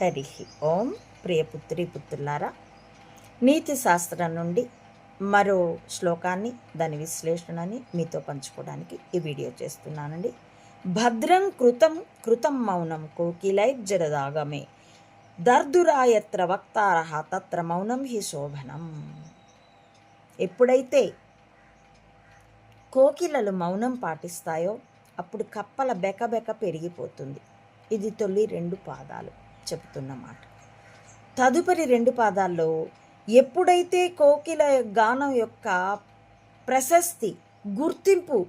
హరి ఓం ప్రియపుత్రి పుత్రులారా నీతి శాస్త్రం నుండి మరో శ్లోకాన్ని దాని విశ్లేషణని మీతో పంచుకోవడానికి ఈ వీడియో చేస్తున్నానండి. భద్రం కృతం కృతం మౌనం కోకిలై జరదాగమే. దర్దురాయత్ర వక్తారహ తత్ర మౌనం హి శోభనం. ఎప్పుడైతే కోకిలలు మౌనం పాటిస్తాయో అప్పుడు కప్పల బెకబెక పెరిగిపోతుంది. ఇది తొలి రెండు పాదాలు. చెబుతున్నమాట తదుపరి రెండు పాదాల్లో ఎప్పుడైతే కోకిల గానం యొక్క ప్రశస్తి గుర్తింపు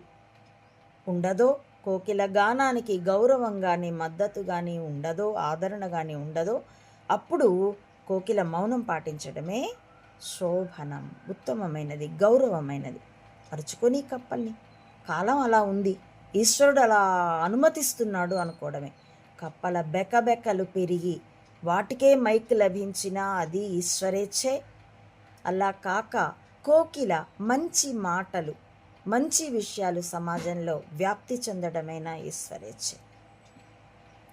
ఉండదో కోకిల గానానికి గౌరవం కానీ మద్దతు కానీ ఉండదో ఆదరణ కానీ ఉండదో అప్పుడు కోకిల మౌనం పాటించడమే శోభనం. ఉత్తమమైనది గౌరవమైనది. అరుచుకొని కప్పల్ని. కాలం అలా ఉంది. ఈశ్వరుడు అలా అనుమతిస్తున్నాడు అనుకోవడమే. కప్పల బెకబెకలు పెరిగి వాటికే మైక్ లభించినా అది ఈశ్వరేచ్ఛే. అలా కాక కోకిల మంచి మాటలు మంచి విషయాలు సమాజంలో వ్యాప్తి చెందడమైన ఈశ్వరేచ్ఛే.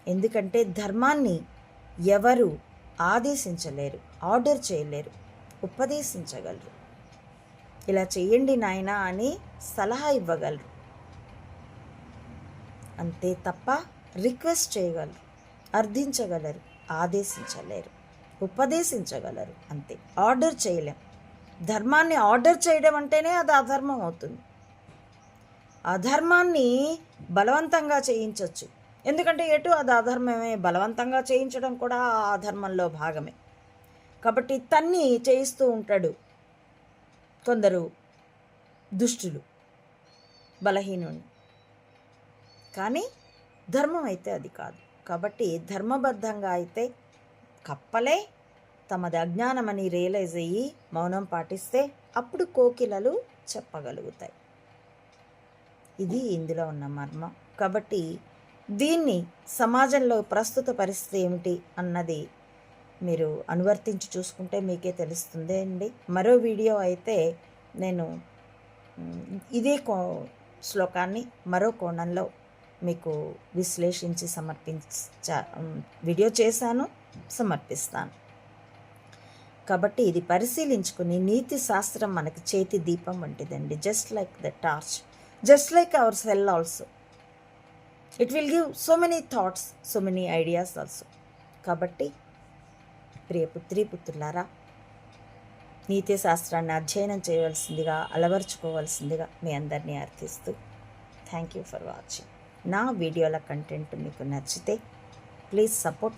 ఎందుకంటే ధర్మాన్ని ఎవరు ఆదేశించలేరు ఆర్డర్ చేయలేరు ఉపదేశించగలరు. ఇలా చేయండి నాయనా అని సలహా ఇవ్వగలరు. అంతే తప్ప రిక్వెస్ట్ చేయగలరు అర్థించగలరు ఆదేశించలేరు ఉపదేశించగలరు అంతే. ఆర్డర్ చేయలేం. ధర్మాన్ని ఆర్డర్ చేయడం అంటేనే అది అధర్మం అవుతుంది. అధర్మాన్ని బలవంతంగా చేయించవచ్చు ఎందుకంటే ఎటు అది అధర్మమే బలవంతంగా చేయించడం కూడా ఆ అధర్మంలో భాగమే. కాబట్టి తన్ని చేయిస్తూ ఉంటాడు కొందరు దుష్టులు బలహీనుని కానీ ధర్మం అయితే అది కాదు. కాబట్టి ధర్మబద్ధంగా అయితే కప్పలే తమది అజ్ఞానమని రియలైజ్ అయ్యి మౌనం పాటిస్తే అప్పుడు కోకిలలు చెప్పగలుగుతాయి. ఇది ఇందులో ఉన్న మర్మం. కాబట్టి దీన్ని సమాజంలో ప్రస్తుత పరిస్థితి ఏమిటి అన్నది మీరు అనువర్తించి చూసుకుంటే మీకే తెలుస్తుంది అండి. మరో వీడియో అయితే నేను ఇదే కో శ్లోకాన్ని మరో కోణంలో మీకు విశ్లేషించి సమర్పించ వీడియో చేశాను సమర్పిస్తాను. కాబట్టి ఇది పరిశీలించుకుని నీతి శాస్త్రం మనకి చేతి దీపం వంటిదండి. Just like the torch just like our cell also it will give so many thoughts so many ideas also కాబట్టి ప్రియ పుత్రి పుత్రులారా నీతి శాస్త్రాన్ని అధ్యయనం చేయవలసిందిగా అలవర్చుకోవాల్సిందిగా మీ అందరినీ అర్థిస్తూ థ్యాంక్ యూ ఫర్ వాచింగ్ నా వీడియోల కంటెంట్ మీకు నచ్చితే ప్లీజ్ సపోర్ట్